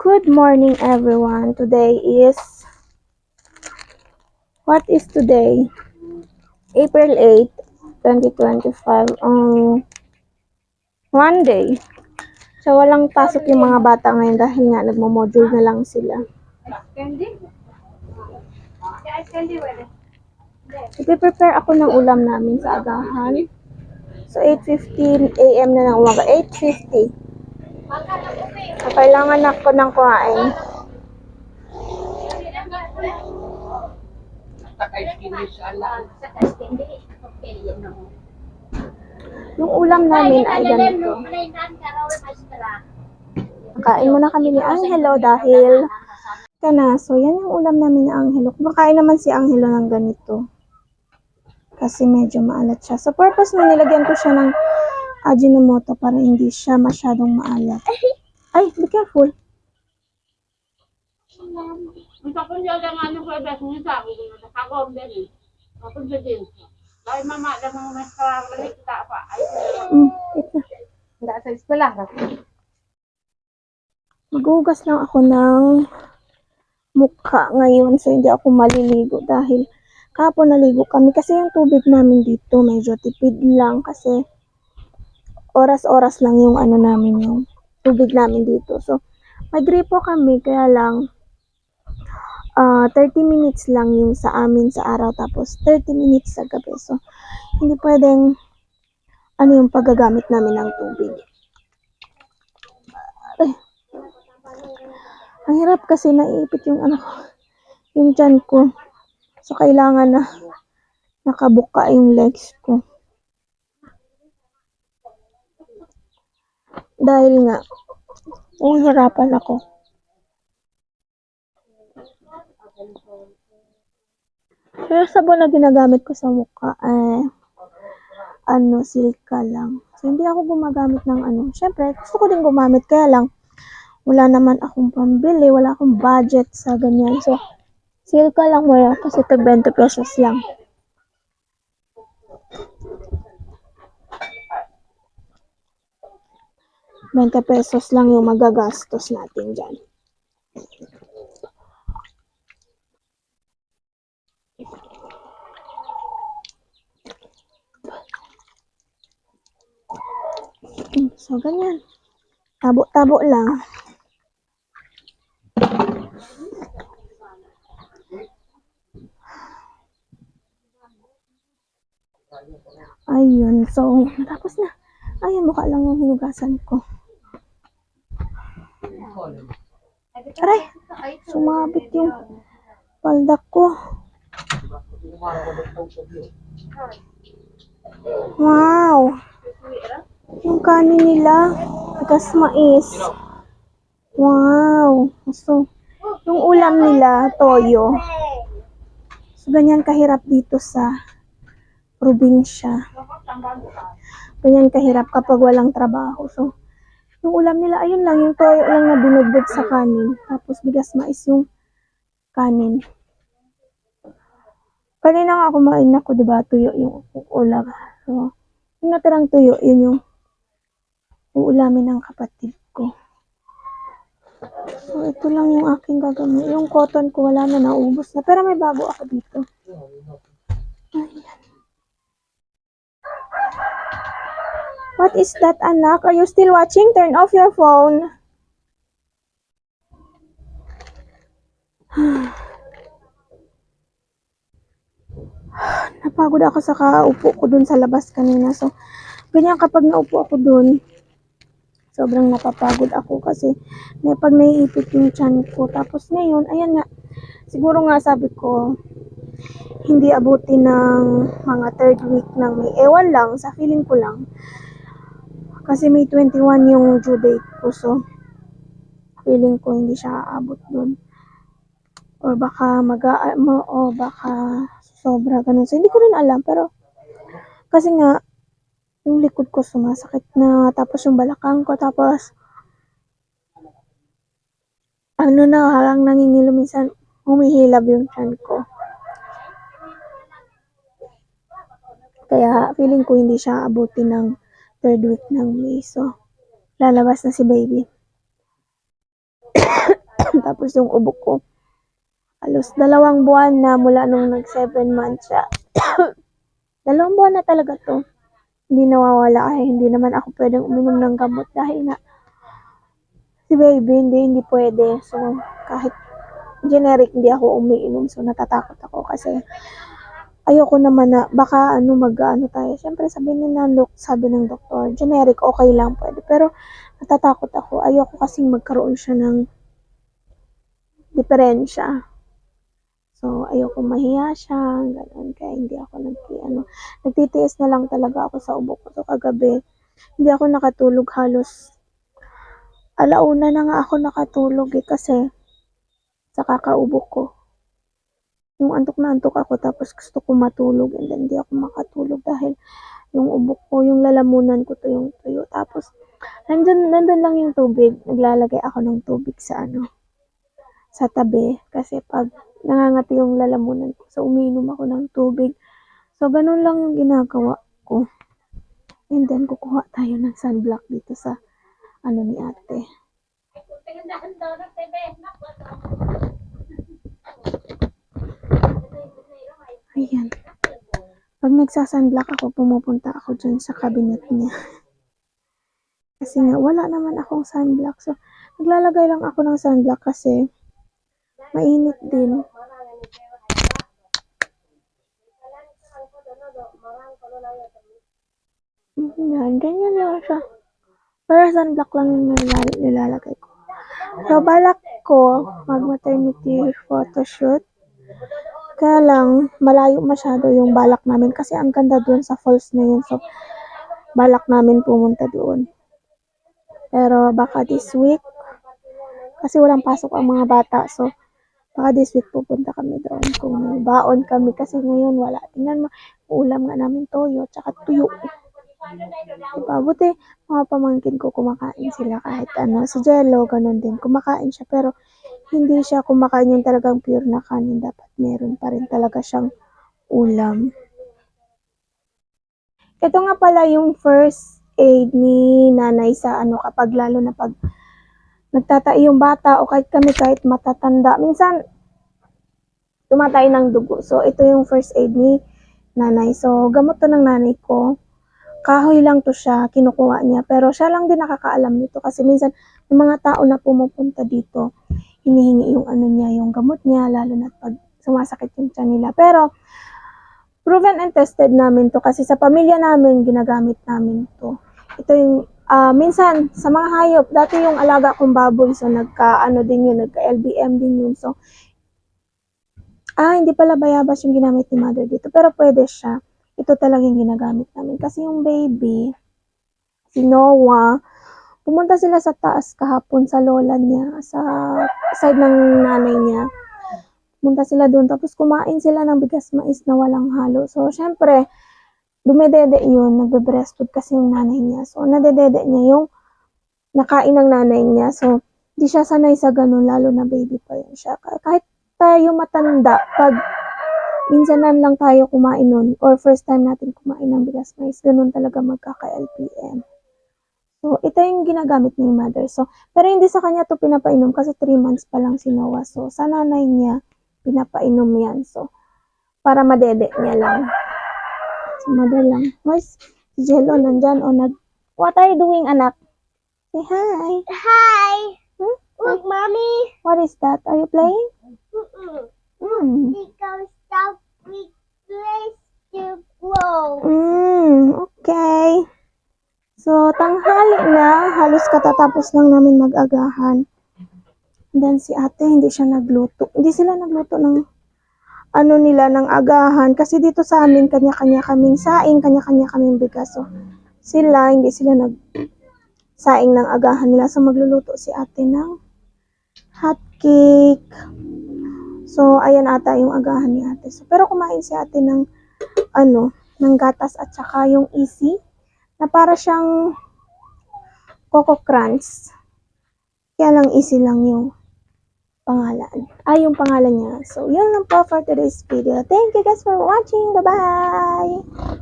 Good morning, everyone. Today is what is today? April 8, 2025. Um, Monday. So, walang pasok yung mga bata ngayon dahil nga nagmo-module na lang sila. Ipiprepare ako ng ulam namin sa agahan. So, 8.15 a.m. na ng umaga. 8.50. Kailangan ako ng kuhain. Yung ulam namin ay ganito. Kain muna kami ni Angelo dahil ka na. So, yan yung ulam namin ni Angelo. Kumakain naman si Angelo ng ganito. Kasi medyo maalat siya. So, purpose na nilagyan ko siya ng Ajinomoto para hindi siya masyadong maalat. Ay, be careful. Minta ko niya lang ano ko bes ni sa ko na nakagom din. Ako din. Dahil mama lang mo mas balik ta pa. Ay. Mm, ito. Hindi sa eskwela ka. Maghugas lang ako ng mukha ngayon so hindi ako maliligo dahil kahapon naligo kami kasi yung tubig namin dito medyo tipid lang kasi oras-oras lang yung ano namin yung tubig namin dito. So, may gripo kami kaya lang ah 30 minutes lang yung sa amin sa araw tapos 30 minutes sa gabi. So, hindi pwedeng ano yung paggagamit namin ng tubig. Ay. Ang hirap kasi naiipit yung ano yung tiyan ko. So, kailangan na nakabuka yung legs ko. Dahil nga, hirapan ako. Pero sabon na ginagamit ko sa mukha, eh, ano, silka lang. So, hindi ako gumagamit ng ano. Siyempre, gusto ko din gumamit, kaya lang, wala naman akong pambili, wala akong budget sa ganyan. So, silka lang wala kasi tag 20 pesos lang. Benta pesos lang yung magagastos natin dyan. So, ganyan. Tabo-tabo lang. Ayun. So, natapos na. Ayun, mukha lang yung hinugasan ko. Aray! Sumabit yung palda ko. Wow! Yung kanin nila, tagas mais. Wow! So, yung ulam nila, toyo. So, ganyan kahirap dito sa probinsya. Ganyan kahirap kapag walang trabaho. So, yung ulam nila, ayun lang, yung toyo lang na binubog sa kanin. Tapos, bigas mais yung kanin. Kanina nga kumain ako, di ba, tuyo yung ulam. So, yung natirang tuyo, yun yung uulamin ng kapatid ko. So, ito lang yung aking gagamit. Yung cotton ko, wala na, naubos na. Pero may bago ako dito. Ayan. What is that, anak? Are you still watching? Turn off your phone. Napagod ako sa kaupo ko dun sa labas kanina. So, ganyan kapag naupo ako dun, sobrang napapagod ako kasi may pag naiipit yung tiyan ko. Tapos ngayon, ayan nga, siguro nga sabi ko, hindi abuti ng mga third week ng may ewan lang, sa feeling ko lang. Kasi may 21 yung due date ko, so feeling ko hindi siya aabot dun. Or baka mag mo o baka sobra ganun. So hindi ko rin alam, pero kasi nga, yung likod ko sumasakit na, tapos yung balakang ko, tapos ano na, halang nangingilo minsan, humihilab yung tiyan ko. Kaya feeling ko hindi siya abutin ng third week ng May. So, lalabas na si baby. Tapos yung ubo ko, halos dalawang buwan na mula nung nag seven months siya. dalawang buwan na talaga to. Hindi nawawala kasi hindi naman ako pwedeng uminom ng gamot dahil nga si baby hindi, hindi pwede. So, kahit generic hindi ako umiinom. So, natatakot ako kasi ayoko naman na baka ano mag-ano tayo. Siyempre sabi ni Nandok, sabi ng doktor, generic okay lang pwede. Pero natatakot ako. Ayoko kasing magkaroon siya ng diferensya. So, ayoko mahiya siya, ganun. Kaya hindi ako nag, ano, nagtitiis na lang talaga ako sa ubo ko. So, kagabi, hindi ako nakatulog halos. Alauna na nga ako nakatulog eh, kasi sa kakaubo ko. Yung antok na antok ako, tapos gusto ko matulog, and then hindi ako makatulog dahil yung ubo ko, yung lalamunan ko to yung tuyo. Tapos, nandun, nandun lang yung tubig. Naglalagay ako ng tubig sa ano, sa tabi. Kasi pag nangangati yung lalamunan ko, so umiinom ako ng tubig. So, ganun lang yung ginagawa ko. And then, kukuha tayo ng sunblock dito sa ano ni ate. Ayan. Pag nagsasunblock ako, pumupunta ako dyan sa cabinet niya. Kasi nga, wala naman akong sunblock. So, naglalagay lang ako ng sunblock kasi mainit din. Mhm, Yan, ganyan lang siya. Para sunblock lang yung nilal- nilalagay ko. So, balak ko mag-maternity photoshoot. Kaya lang, malayo masyado yung balak namin kasi ang ganda doon sa falls na yun. So, balak namin pumunta doon. Pero baka this week, kasi walang pasok ang mga bata. So, baka this week pupunta kami doon kung baon kami. Kasi ngayon wala. Tingnan mo, ulam nga namin toyo, tsaka tuyo. Diba? Buti, mga pamangkin ko kumakain sila kahit ano. Si Jello, ganun din. Kumakain siya, pero hindi siya kumakain yung talagang pure na kanin. Dapat meron pa rin talaga siyang ulam. Ito nga pala yung first aid ni nanay sa ano kapag lalo na pag nagtatai yung bata o kahit kami kahit matatanda. Minsan, tumatay ng dugo. So, ito yung first aid ni nanay. So, gamot to ng nanay ko. Kahoy lang to siya, kinukuha niya. Pero siya lang din nakakaalam nito kasi minsan yung mga tao na pumupunta dito, hinihingi yung ano niya, yung gamot niya, lalo na pag sumasakit yung tiyan nila. Pero, proven and tested namin to kasi sa pamilya namin, ginagamit namin to. Ito yung, ah, minsan, sa mga hayop, dati yung alaga kong baboy, so nagka, ano din yun, nagka LBM din yun. So, ah, hindi pala bayabas yung ginamit ni mother dito, pero pwede siya. Ito talaga yung ginagamit namin. Kasi yung baby, si Noah, pumunta sila sa taas kahapon sa lola niya, sa side ng nanay niya. Pumunta sila doon, tapos kumain sila ng bigas mais na walang halo. So, syempre, dumedede yun, nagbe-breastfeed kasi yung nanay niya. So, nadedede niya yung nakain ng nanay niya. So, di siya sanay sa ganun, lalo na baby pa yun siya. Kahit tayo matanda, pag minsanan lang tayo kumain nun, or first time natin kumain ng bigas mais, ganun talaga magkaka-LPM. So, ito yung ginagamit ni mother. So, pero hindi sa kanya to pinapainom kasi 3 months pa lang si Noah. So, sa nanay niya, pinapainom yan. So, para madede niya lang. So, mother lang. Mas, si Jello nandyan o nag... What are you doing, anak? Say hi. Hi. Hmm? Look, mommy. What is that? Are you playing? Mm-mm. Hmm. Because stuff we place to grow. Mm, okay. So, tanghali na. Halos katatapos lang namin mag-agahan. Then, si ate, hindi siya nagluto. Hindi sila nagluto ng ano nila, ng agahan. Kasi dito sa amin, kanya-kanya kaming saing, kanya-kanya kaming bigas. So, sila, hindi sila nag saing ng agahan nila. So, magluluto si ate ng hot cake. So, ayan ata yung agahan ni ate. So, pero kumain si ate ng ano, ng gatas at saka yung easy na para siyang Coco Crunch. Kaya lang easy lang yung pangalan. Ay, yung pangalan niya. So, yun lang po for today's video. Thank you guys for watching. Bye-bye!